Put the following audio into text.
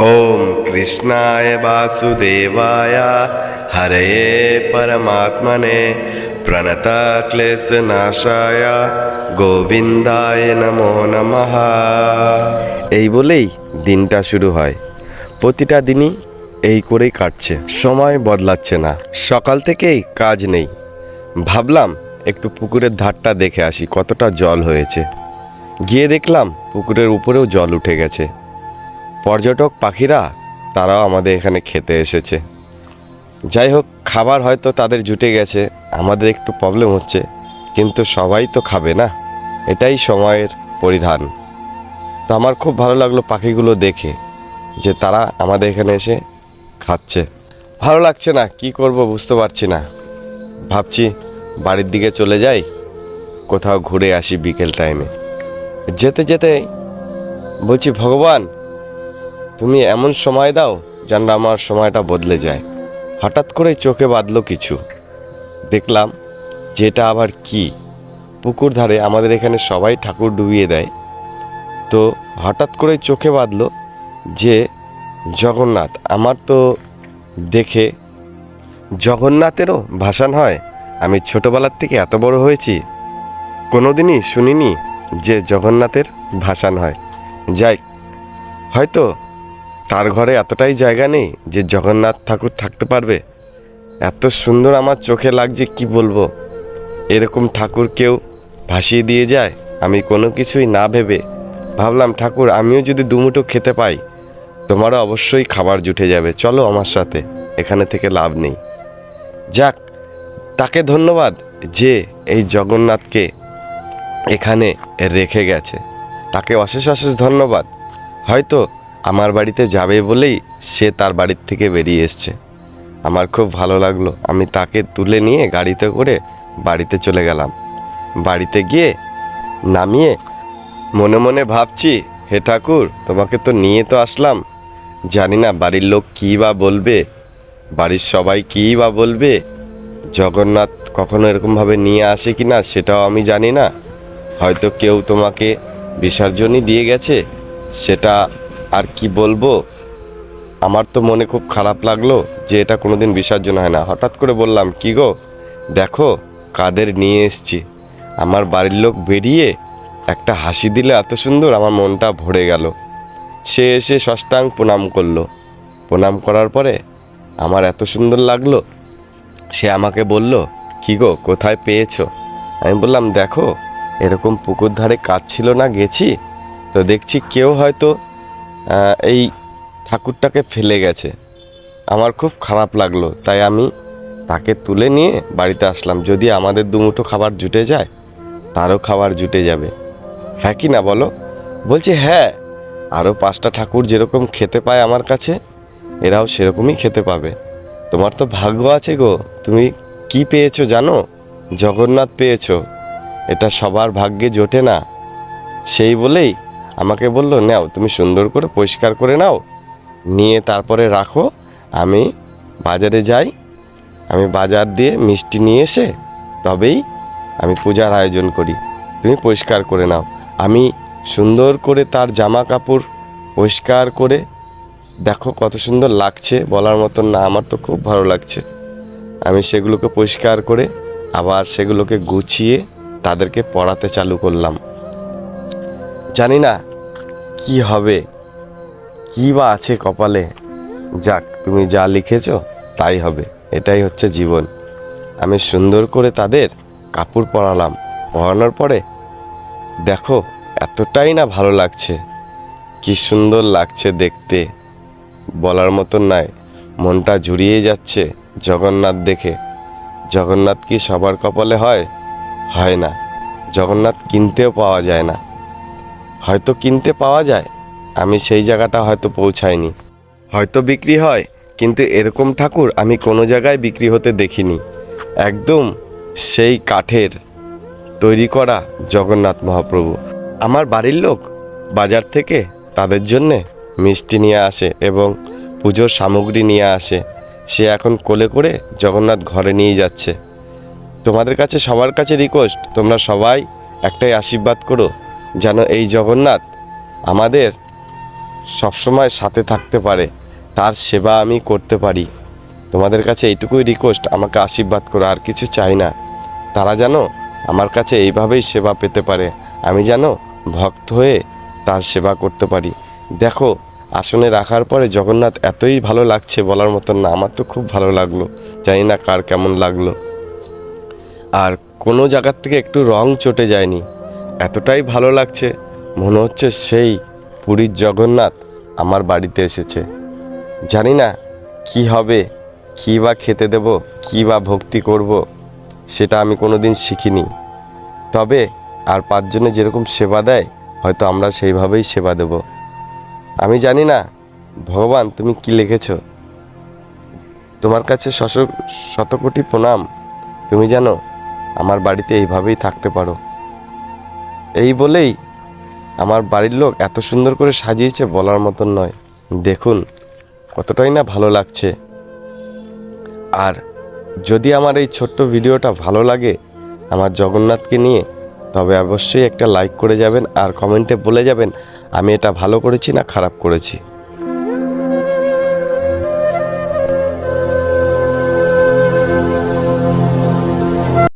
ॐ कृष्णाय वासुदेवाय हरये परमात्मने प्रणतक्लेशनाशाय গোবিন্দায় নমো নমঃ এই বলেই দিনটা শুরু হয় প্রতিটা দিনই এই করেই কাটছে সময় বদলাচ্ছে না সকাল থেকেই কাজ নেই ভাবলাম একটু পুকুরের ধারটা দেখে আসি কতটা জল হয়েছে গিয়ে দেখলাম পুকুরের উপরেও জল উঠে গেছে পর্যটক পাখিরা, তারাও আমাদের এখানে খেতে এসেছে। যাই হোক, খাবার হয়তো তাদের জুটে গেছে, আমাদের একটু প্রবলেম হচ্ছে, কিন্তু সবাই তো খাবে না? এটাই সময়ের পরিধান। তো আমার খুব ভালো লাগল পাখিগুলো দেখে, যে তারা আমাদের এখানে এসে খাচ্ছে। ভালো লাগছে না, কি করব বুঝতে পারছি না। ভাবছি বাড়ির দিকে চলে যাই, কোথাও ঘুরে আসি বিকেল টাইমে যেতে যেতে বলছি, ভগবান তুমি এমন সময় দাও, যেন আমার সময়টা বদলে যায়। হঠাৎ করে চোখে বাঁধলো কিছু। দেখলাম, যেটা আবার কি? পুকুর ধারে আমাদের এখানে সবাই ঠাকুর ডুবিয়ে দেয়। তো হঠাৎ করে চোখে বাঁধলো যে, জগন্নাথ, আমার তো দেখে জগন্নাথেরও ভাসান হয়। আমি ছোটবেলার থেকে এত বড় হয়েছি, কোনোদিনই শুনিনি যে জগন্নাথের ভাসান হয়। যাই, হয়তো তার ঘরে এতটাই জায়গা নেই যে জগন্নাথ ঠাকুর থাকতে পারবে? এত সুন্দর আমার চোখে লাগছে, কি বলব? এরকম ঠাকুর কেউ ভাসিয়ে দিয়ে যায়, আমি কোনো কিছুই না ভেবে। ভাবলাম, ঠাকুর, আমিও যদি দুমুটো খেতে পাই, তোমারও অবশ্যই খাবার জুটে যাবে। চলো আমার সাথে, এখানে থেকে লাভ নেই। যাক, তাকে ধন্যবাদ যে এই জগন্নাথকে এখানে রেখে গেছে। তাকে অশেষ অশেষ ধন্যবাদ। হয়তো আমার বাড়িতে যাবে বলেই সে তার বাড়ির থেকে বেরিয়ে এসছে। আমার খুব ভালো লাগল। আমি তাকে তুলে নিয়ে গাড়িতে করে বাড়িতে চলে গেলাম। বাড়িতে গিয়ে নামিয়ে মনে মনে ভাবছি, হে ঠাকুর, তোমাকে তো নিয়ে তো আসলাম। জানি না বাড়ির লোক কী বা বলবে, বাড়ির সবাই কী বা বলবে, জগন্নাথ কখনো এরকমভাবে নিয়ে আসে কি না সেটাও আমি জানি না। হয়তো কেউ তোমাকে বিসর্জনই দিয়ে গেছে, সেটা আর কি বলব? আমার তো মনে খুব খারাপ লাগল যে এটা কোনোদিন বিসর্জন হয় না। হঠাৎ করে বললাম, কি গো? দেখো, কাদের নিয়ে এসছি। আমার বাড়ির লোক বেরিয়ে একটা হাসি দিলে এত সুন্দর, আমার মনটা ভরে গেল। সে এসে ষষ্ঠাং প্রণাম করল। প্রণাম করার পরে আমার এত সুন্দর লাগল, সে আমাকে বলল, কি গো, কোথায় পেয়েছ? আমি বললাম, দেখো, এরকম পুকুর ধারে কাজ ছিল না, গেছি। তো দেখছি কেউ হয়তো এই ঠাকুরটাকে ফেলে গেছে। আমার খুব খারাপ লাগল, তাই আমি তাকে তুলে নিয়ে বাড়িতে আসলাম। যদি আমাদের দুমুঠো খাবার জুটে যায়, তারও খাবার জুটে যাবে। হ্যাঁ কি না বলো? বলছি হ্যাঁ আরও পাঁচটা ঠাকুর যেরকম খেতে পায় আমার কাছে, এরাও সেরকমই খেতে পাবে। তোমার তো ভাগ্য আছে গো, তুমি কি পেয়েছ জানো? জগন্নাথ পেয়েছ, এটা সবার ভাগ্যে জোটে না। সেই বলেই আমাকে বলল, নাও, তুমি সুন্দর করে পরিষ্কার করে নাও, নিয়ে তারপরে রাখো, আমি বাজারে যাই, আমি বাজার দিয়ে মিষ্টি নিয়ে এসে তবেই আমি পূজার আয়োজন করি, তুমি পরিষ্কার করে নাও। আমি সুন্দর করে তার জামা কাপড় পরিষ্কার করে, দেখো কত সুন্দর লাগছে, বলার মতন না, আমার তো খুব ভালো লাগছে। আমি সেগুলোকে পরিষ্কার করে আবার সেগুলোকে গুছিয়ে তাদেরকে পড়াতে চালু করলাম। জানি না কি হবে? কি বা আছে কপালে? যাক, তুমি যা লিখেছ, তাই হবে। এটাই হচ্ছে জীবন। আমি সুন্দর করে তাদের কাপড় পরালাম। পরানোর পরে, দেখো, এতটাই না ভালো লাগছে। কি সুন্দর লাগছে দেখতে। বলার মতন নয় মনটা জুড়িয়ে যাচ্ছে জগন্নাথ দেখে। জগন্নাথ কি সবার কপালে হয়? হয় না। জগন্নাথ কিনতেও পাওয়া যায় না। হয়তো কিনতে পাওয়া যায়। আমি সেই জায়গাটা হয়তো পৌঁছাইনি। হয়তো বিক্রি হয়, কিন্তু এরকম ঠাকুর আমি কোনো জায়গায় বিক্রি হতে দেখিনি। একদম সেই কাঠের তৈরি করা জগন্নাথ মহাপ্রভু। আমার বাড়ির লোক বাজার থেকে তাদের জন্যে মিষ্টি নিয়ে আসে এবং পুজোর সামগ্রী নিয়ে আসে। সে এখন কোলে করে জগন্নাথ ঘরে নিয়ে যাচ্ছে। তোমাদের কাছে সবার কাছে রিকোয়েস্ট তোমরা সবাই একটাই আশীর্বাদ করো। যেন এই জগন্নাথ আমাদের সবসময় সাথে থাকতে পারে। তার সেবা আমি করতে পারি। তোমাদের কাছে এইটুকুই রিকোয়েস্ট আমাকে আশীর্বাদ করো, আর কিছু চাই না। তারা যেন আমার কাছে এইভাবেই সেবা পেতে পারে। আমি যেন ভক্ত হয়ে তার সেবা করতে পারি। দেখো, আসনে রাখার পরে জগন্নাথ এতই ভালো লাগছে বলার মতন না। আমার তো খুব ভালো লাগল। জানি না কার কেমন লাগল। আর কোনো জায়গার থেকে একটু রং চটে যায়নি। এতটাই ভালো লাগছে, মনে হচ্ছে সেই পুরীর জগন্নাথ আমার বাড়িতে এসেছে। জানি না কি হবে, কী বা খেতে দেব, কী বা ভক্তি করব, সেটা আমি কোনো দিন শিখিনি। তবে আর পাঁচজনে যেরকম সেবা দেয়, হয়তো আমরা সেইভাবেই সেবা দেব। আমি জানি না, ভগবান তুমি কি লিখেছ? তোমার কাছে শশ শতকোটি প্রণাম। তুমি জানো, আমার বাড়িতে এইভাবেই থাকতে পারো। এই বলেই আমার বাড়ির লোক এত সুন্দর করে সাজিয়েছে বলার মতন নয়। দেখুন, কতটাই না ভালো লাগছে। আর যদি আমার এই ছোট্ট ভিডিওটা ভালো লাগে আমার জগন্নাথকে নিয়ে, তবে অবশ্যই একটা লাইক করে যাবেন আর কমেন্টে বলে যাবেন, আমি এটা ভালো করেছি না খারাপ করেছি।